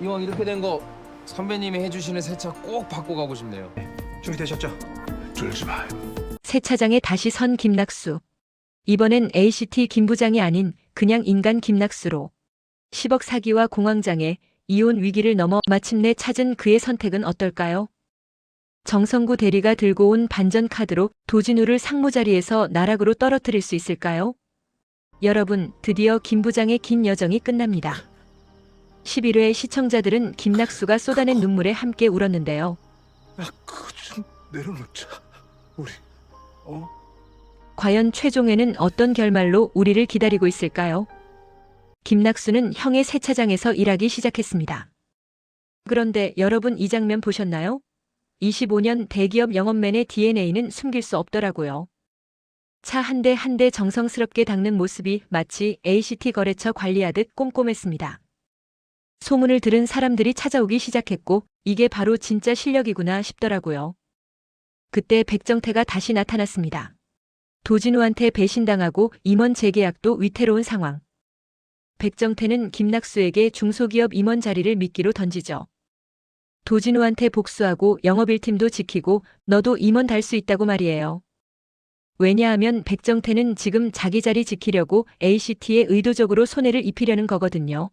이왕 이렇게 된 거 선배님이 해주시는 세차 꼭 받고 가고 싶네요. 준비되셨죠? 들지 마. 세차장에 다시 선 김낙수. 이번엔 ACT 김 부장이 아닌 그냥 인간 김낙수로 10억 사기와 공황장애, 이혼 위기를 넘어 마침내 찾은 그의 선택은 어떨까요? 정성구 대리가 들고 온 반전 카드로 도진우를 상무 자리에서 나락으로 떨어뜨릴 수 있을까요? 여러분, 드디어 김 부장의 긴 여정이 끝납니다. 11회 시청자들은 김낙수가 쏟아낸 눈물에 함께 울었는데요. 야, 그거 좀 내려놓자. 우리 어? 과연 최종에는 어떤 결말로 우리를 기다리고 있을까요? 김낙수는 형의 세차장에서 일하기 시작했습니다. 그런데 여러분 이 장면 보셨나요? 25년 대기업 영업맨의 DNA는 숨길 수 없더라고요. 차 한 대 한 대 정성스럽게 닦는 모습이 마치 ACT 거래처 관리하듯 꼼꼼했습니다. 소문을 들은 사람들이 찾아오기 시작했고 이게 바로 진짜 실력이구나 싶더라고요. 그때 백정태가 다시 나타났습니다. 도진우한테 배신당하고 임원 재계약도 위태로운 상황. 백정태는 김낙수에게 중소기업 임원 자리를 미끼로 던지죠. 도진우한테 복수하고 영업 1팀도 지키고 너도 임원 달 수 있다고 말이에요. 왜냐하면 백정태는 지금 자기 자리 지키려고 ACT에 의도적으로 손해를 입히려는 거거든요.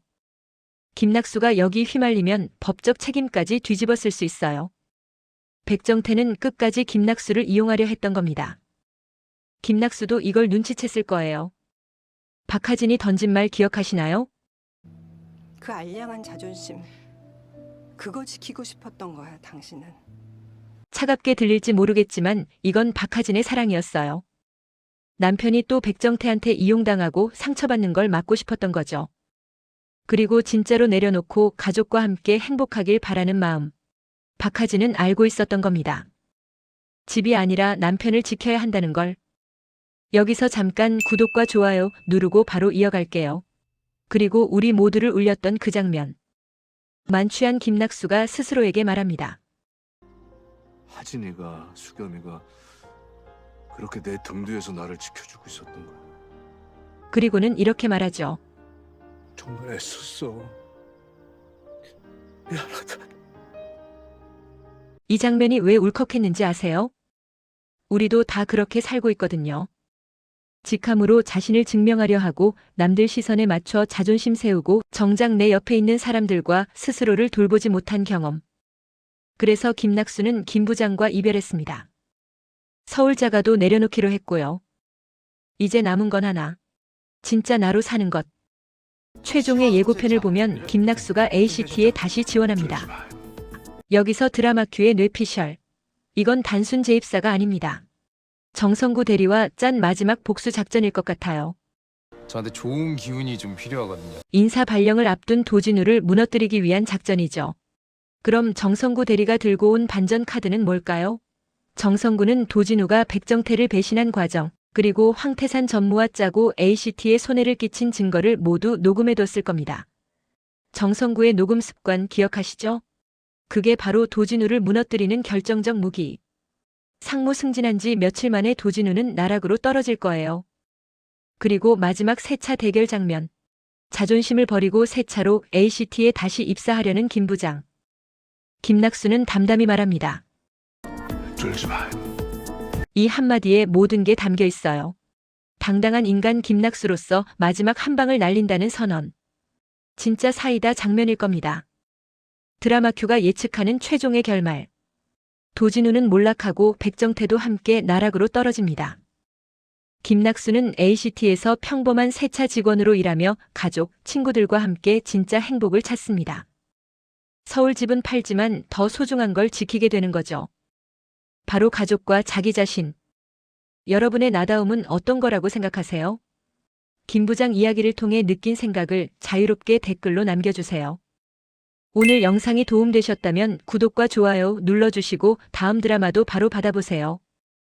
김낙수가 여기 휘말리면 법적 책임까지 뒤집었을 수 있어요. 백정태는 끝까지 김낙수를 이용하려 했던 겁니다. 김낙수도 이걸 눈치챘을 거예요. 박하진이 던진 말 기억하시나요? 그 알량한 자존심 그거 지키고 싶었던 거야 당신은 차갑게 들릴지 모르겠지만 이건 박하진의 사랑이었어요. 남편이 또 백정태한테 이용당하고 상처받는 걸 막고 싶었던 거죠. 그리고 진짜로 내려놓고 가족과 함께 행복하길 바라는 마음. 박하진은 알고 있었던 겁니다. 집이 아니라 남편을 지켜야 한다는 걸. 여기서 잠깐 구독과 좋아요 누르고 바로 이어갈게요. 그리고 우리 모두를 울렸던 그 장면. 만취한 김낙수가 스스로에게 말합니다. 하진이가 수겸이가 그렇게 내 등 뒤에서 나를 지켜주고 있었던 거야. 그리고는 이렇게 말하죠. 정말 애썼어. 미안하다. 이 장면이 왜 울컥했는지 아세요? 우리도 다 그렇게 살고 있거든요. 직함으로 자신을 증명하려 하고 남들 시선에 맞춰 자존심 세우고 정작 내 옆에 있는 사람들과 스스로를 돌보지 못한 경험. 그래서 김낙수는 김 부장과 이별했습니다. 서울 자가도 내려놓기로 했고요. 이제 남은 건 하나. 진짜 나로 사는 것. 최종의 예고편을 보면 김낙수가 ACT에 다시 지원합니다. 여기서 드라마 큐의 뇌피셜. 이건 단순 재입사가 아닙니다. 정성구 대리와 짠 마지막 복수 작전일 것 같아요. 저한테 좋은 기운이 좀 필요하거든요. 인사 발령을 앞둔 도진우를 무너뜨리기 위한 작전이죠. 그럼 정성구 대리가 들고 온 반전 카드는 뭘까요? 정성구는 도진우가 백정태를 배신한 과정, 그리고 황태산 전무와 짜고 ACT에 손해를 끼친 증거를 모두 녹음해뒀을 겁니다. 정성구의 녹음 습관 기억하시죠? 그게 바로 도진우를 무너뜨리는 결정적 무기. 상무 승진한 지 며칠 만에 도진우는 나락으로 떨어질 거예요. 그리고 마지막 세차 대결 장면. 자존심을 버리고 세차로 ACT에 다시 입사하려는 김 부장. 김낙수는 담담히 말합니다. 들지 마. 이 한마디에 모든 게 담겨 있어요. 당당한 인간 김낙수로서 마지막 한 방을 날린다는 선언. 진짜 사이다 장면일 겁니다. 드라마 큐가 예측하는 최종의 결말. 도진우는 몰락하고 백정태도 함께 나락으로 떨어집니다. 김낙수는 ACT에서 평범한 세차 직원으로 일하며 가족, 친구들과 함께 진짜 행복을 찾습니다. 서울 집은 팔지만 더 소중한 걸 지키게 되는 거죠. 바로 가족과 자기 자신. 여러분의 나다움은 어떤 거라고 생각하세요? 김 부장 이야기를 통해 느낀 생각을 자유롭게 댓글로 남겨주세요. 오늘 영상이 도움되셨다면 구독과 좋아요 눌러주시고 다음 드라마도 바로 받아보세요.